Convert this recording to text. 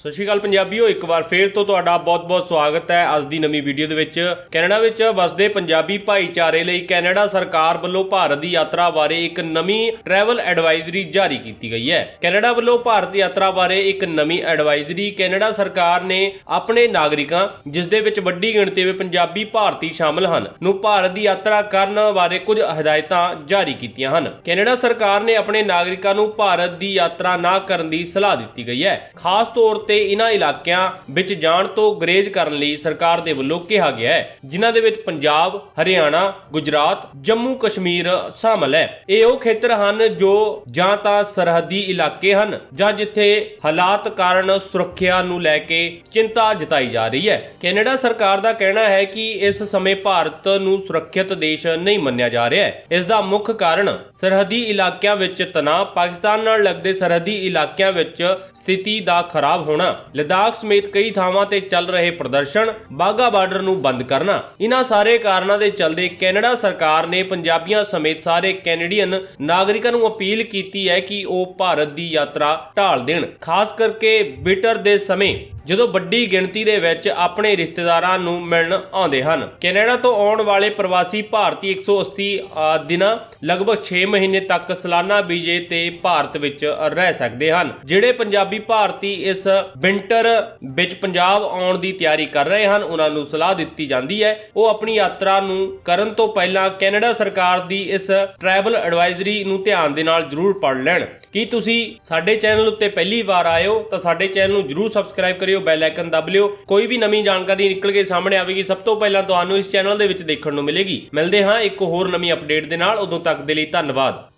ਸਤਿ ਸ਼੍ਰੀ ਅਕਾਲ ਪੰਜਾਬੀਓ, ਇੱਕ ਵਾਰ ਫੇਰ ਤੋਂ ਤੁਹਾਡਾ ਬਹੁਤ-ਬਹੁਤ ਸਵਾਗਤ ਹੈ ਅੱਜ ਦੀ ਨਵੀਂ ਵੀਡੀਓ ਦੇ ਵਿੱਚ। ਕੈਨੇਡਾ ਵਿੱਚ ਵਸਦੇ ਪੰਜਾਬੀ ਭਾਈਚਾਰੇ ਲਈ ਕੈਨੇਡਾ ਸਰਕਾਰ ਵੱਲੋਂ ਭਾਰਤ ਦੀ ਯਾਤਰਾ ਬਾਰੇ ਇੱਕ ਨਵੀਂ ਟਰੈਵਲ ਐਡਵਾਈਜ਼ਰੀ ਜਾਰੀ ਕੀਤੀ ਗਈ ਹੈ। ਕੈਨੇਡਾ ਵੱਲੋਂ ਭਾਰਤ ਯਾਤਰਾ ਬਾਰੇ ਇੱਕ ਨਵੀਂ ਐਡਵਾਈਜ਼ਰੀ ਕੈਨੇਡਾ ਸਰਕਾਰ ਨੇ ਆਪਣੇ ਨਾਗਰਿਕਾਂ, ਜਿਸ ਦੇ ਵਿੱਚ ਵੱਡੀ ਗਿਣਤੀ ਵਿੱਚ ਪੰਜਾਬੀ ਭਾਰਤੀ ਸ਼ਾਮਲ ਹਨ, ਨੂੰ ਭਾਰਤ ਦੀ ਯਾਤਰਾ ਕਰਨ ਬਾਰੇ ਕੁਝ ਹਦਾਇਤਾਂ ਜਾਰੀ ਕੀਤੀਆਂ ਹਨ। ਕੈਨੇਡਾ ਸਰਕਾਰ ਨੇ ਆਪਣੇ ਨਾਗਰਿਕਾਂ ਨੂੰ ਭਾਰਤ ਦੀ ਯਾਤਰਾ ਨਾ ਕਰਨ ਦੀ ਸਲਾਹ ਦਿੱਤੀ ਗਈ ਹੈ। ਖਾਸ ਤੌਰ ਤੇ ਇਨ੍ਹਾਂ ਇਲਾਕਿਆਂ ਵਿੱਚ ਜਾਣ ਤੋਂ ਗਰੇਜ਼ ਕਰਨ ਲਈ ਸਰਕਾਰ ਦੇ ਵੱਲੋਂ ਕਿਹਾ ਗਿਆ ਹੈ, ਜਿਨ੍ਹਾਂ ਦੇ ਵਿੱਚ ਪੰਜਾਬ, ਹਰਿਆਣਾ, ਗੁਜਰਾਤ, ਜੰਮੂ ਕਸ਼ਮੀਰ ਸ਼ਾਮਲ ਹੈ। ਇਹ ਉਹ ਖੇਤਰ ਹਨ ਜੋ ਜਾਂ ਤਾਂ ਸਰਹੱਦੀ ਇਲਾਕੇ ਹਨ ਜਾਂ ਜਿੱਥੇ ਹਾਲਾਤ ਕਾਰਨ ਸੁਰੱਖਿਆ ਨੂੰ ਲੈ ਕੇ ਚਿੰਤਾ ਜਤਾਈ ਜਾ ਰਹੀ ਹੈ। ਕੈਨੇਡਾ ਸਰਕਾਰ ਦਾ ਕਹਿਣਾ ਹੈ ਕਿ ਇਸ ਸਮੇਂ ਭਾਰਤ ਨੂੰ ਸੁਰੱਖਿਅਤ ਦੇਸ਼ ਨਹੀਂ ਮੰਨਿਆ ਜਾ ਰਿਹਾ ਹੈ। ਇਸ ਦਾ ਮੁੱਖ ਕਾਰਨ ਸਰਹੱਦੀ ਇਲਾਕਿਆਂ ਵਿੱਚ ਤਣਾਅ, ਪਾਕਿਸਤਾਨ ਨਾਲ ਲੱਗਦੇ ਸਰਹੱਦੀ ਇਲਾਕਿਆਂ ਵਿੱਚ ਸਥਿਤੀ ਦਾ ਖਰਾਬ ਹੋਣਾ ਲਦਾਖ ਸਮੇਤ ਕਈ ਥਾਵਾਂ ਤੇ ਚੱਲ ਰਹੇ ਪ੍ਰਦਰਸ਼ਨ ਬਾਗਾ ਬਾਰਡਰ ਨੂੰ ਬੰਦ ਕਰਨਾ। ਇਹਨਾਂ ਸਾਰੇ ਕਾਰਨਾਂ ਦੇ ਚਲਦੇ ਕੈਨੇਡਾ ਸਰਕਾਰ ਨੇ ਪੰਜਾਬੀਆਂ ਸਮੇਤ ਸਾਰੇ ਕੈਨੇਡੀਅਨ ਨਾਗਰਿਕਾਂ ਨੂੰ ਅਪੀਲ ਕੀਤੀ ਹੈ ਕਿ ਉਹ ਭਾਰਤ ਦੀ ਯਾਤਰਾ ਢਾਲ ਦੇਣ, ਖਾਸ ਕਰਕੇ ਬਿਟਰ ਦੇ ਸਮੇਂ। ਜਦੋਂ ਵੱਡੀ ਗਿਣਤੀ ਦੇ ਵਿੱਚ ਆਪਣੇ ਰਿਸ਼ਤੇਦਾਰਾਂ ਨੂੰ ਮਿਲਣ ਆਉਂਦੇ ਹਨ। ਕੈਨੇਡਾ ਤੋਂ ਆਉਣ ਵਾਲੇ ਪ੍ਰਵਾਸੀ ਭਾਰਤੀ 180 ਅ, ਦਿਨਾਂ ਲਗਭਗ 6 ਮਹੀਨੇ ਤੱਕ ਸਾਲਾਨਾ ਵੀਜ਼ੇ ਤੇ ਭਾਰਤ ਵਿੱਚ ਰਹਿ ਸਕਦੇ ਹਨ ਜਿਹੜੇ ਪੰਜਾਬੀ ਭਾਰਤੀ ਇਸ ਵਿੰਟਰ ਵਿੱਚ ਪੰਜਾਬ ਆਉਣ ਦੀ ਤਿਆਰੀ ਕਰ ਰਹੇ ਹਨ। ਉਹਨਾਂ ਨੂੰ ਸਲਾਹ ਦਿੱਤੀ ਜਾਂਦੀ ਹੈ। ਉਹ ਆਪਣੀ ਯਾਤਰਾ ਨੂੰ ਕਰਨ ਤੋਂ ਪਹਿਲਾਂ ਕੈਨੇਡਾ ਸਰਕਾਰ ਦੀ ਇਸ ਟਰੈਵਲ ਐਡਵਾਈਜ਼ਰੀ ਨੂੰ ਧਿਆਨ ਦੇ ਨਾਲ ਜ਼ਰੂਰ ਪੜ੍ਹ ਲੈਣ। ਕੀ ਤੁਸੀਂ ਸਾਡੇ ਚੈਨਲ ਉੱਤੇ ਪਹਿਲੀ ਵਾਰ ਆਏ ਹੋ ਤਾਂ ਸਾਡੇ ਚੈਨਲ ਨੂੰ ਜ਼ਰੂਰ ਸਬਸਕ੍ਰਾਈਬ ਕਰਿਓ ਬੈਲ ਆਈਕਨ ਦਬ ਲਿਓ। ਕੋਈ ਵੀ ਨਵੀਂ ਜਾਣਕਾਰੀ ਨਿਕਲ ਕੇ ਸਾਹਮਣੇ ਆਵੇਗੀ, ਸਭ ਤੋਂ ਪਹਿਲਾਂ ਤੁਹਾਨੂੰ ਇਸ ਚੈਨਲ ਦੇ ਵਿੱਚ ਦੇਖਣ ਨੂੰ ਮਿਲੇਗੀ। ਮਿਲਦੇ ਹਾਂ ਇੱਕ ਹੋਰ ਨਵੀਂ ਅਪਡੇਟ ਦੇ ਨਾਲ। ਉਦੋਂ ਤੱਕ ਦੇ ਲਈ ਧੰਨਵਾਦ।